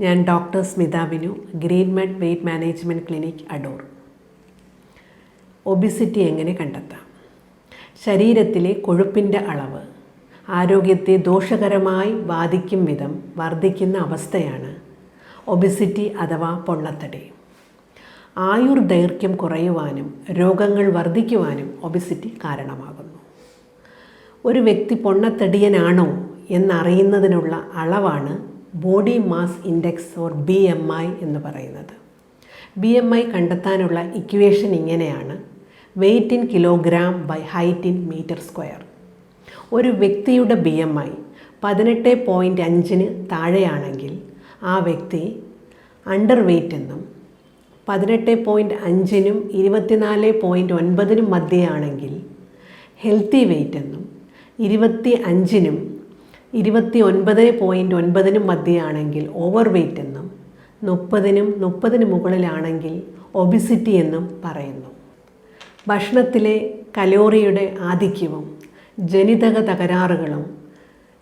ഞാൻ doctor Smitha Binu green med weight management clinic Adoor. Obesity എങ്ങനെ കണ്ടെത്താം? ശരീരത്തിലെ കൊഴുപ്പിന്റെ അളവ് ആരോഗ്യത്തെ ദോഷകരമായി ബാധിക്കും വിധം വർദ്ധിക്കുന്ന അവസ്ഥയാണ് ഒബിസിറ്റി അഥവാ പൊള്ളത്തടി ആയുർ ദൈർഘ്യം കുറയുവാനും രോഗങ്ങൾ വർദ്ധിക്കുവാനും ഒബിസിറ്റി കാരണമാകുന്നു. ഒരു വ്യക്തി പൊണ്ണത്തടിയനാണോ എന്നറിയുന്നതിനുള്ള അളവാണ് body mass index or B M I എന്ന് പറയുന്നത്. ബി എം ഐ കണ്ടെത്താനുള്ള ഇക്വേഷൻ ഇങ്ങനെയാണ്. Weight in kilogram by height in metre square ഒരു വ്യക്തിയുടെ ബി എം ഐ പതിനെട്ട് പോയിന്റ് അഞ്ചിന് താഴെയാണെങ്കിൽ ആ വ്യക്തി അണ്ടർ വെയ്റ്റ് എന്നും പതിനെട്ട് പോയിന്റ് അഞ്ചിനും ഇരുപത്തിനാല് പോയിന്റ് ഒൻപതിനും മധ്യയാണെങ്കിൽ ഹെൽത്തി വെയ്റ്റ് എന്നും ഇരുപത്തി അഞ്ചിനും ഇരുപത്തി ഒൻപത് പോയിന്റ് ഒൻപതിനും മധ്യയാണെങ്കിൽ ഓവർ വെയ്റ്റ് എന്നും മുപ്പതിനും മുപ്പതിന് മുകളിലാണെങ്കിൽ ഒബിസിറ്റി എന്നും പറയുന്നു. ഭക്ഷണത്തിലെ കലോറിയുടെ ആധിക്യവും ജനിതക തകരാറുകളും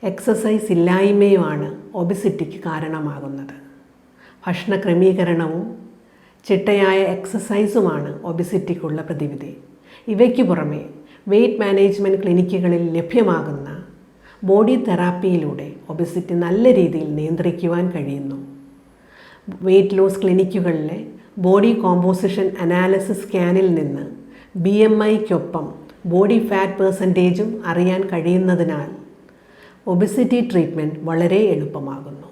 എക്സസൈസ് ഇല്ലായ്മയുമാണ് ഒബിസിറ്റിക്ക് കാരണമാകുന്നത്. ഭക്ഷണ ക്രമീകരണവും ചിട്ടയായ എക്സസൈസുമാണ് ഒബിസിറ്റിക്കുള്ള പ്രതിവിധി. ഇവയ്ക്ക് പുറമെ വെയ്റ്റ് മാനേജ്മെന്റ് ക്ലിനിക്കുകളിൽ ലഭ്യമാകുന്ന ബോഡി തെറാപ്പിയിലൂടെ ഒബിസിറ്റി നല്ല രീതിയിൽ നിയന്ത്രിക്കുവാൻ കഴിയുന്നു. വെയ്റ്റ് ലോസ് ക്ലിനിക്കുകളിലെ ബോഡി കോമ്പോസിഷൻ അനാലിസിസ് സ്കാനിൽ നിന്ന് ബി എം ഐക്കൊപ്പം ബോഡി ഫാറ്റ് പെർസെന്റേജും അറിയാൻ കഴിയുന്നതിനാൽ ഒബിസിറ്റി ട്രീറ്റ്മെന്റ് വളരെ എളുപ്പമാകുന്നു.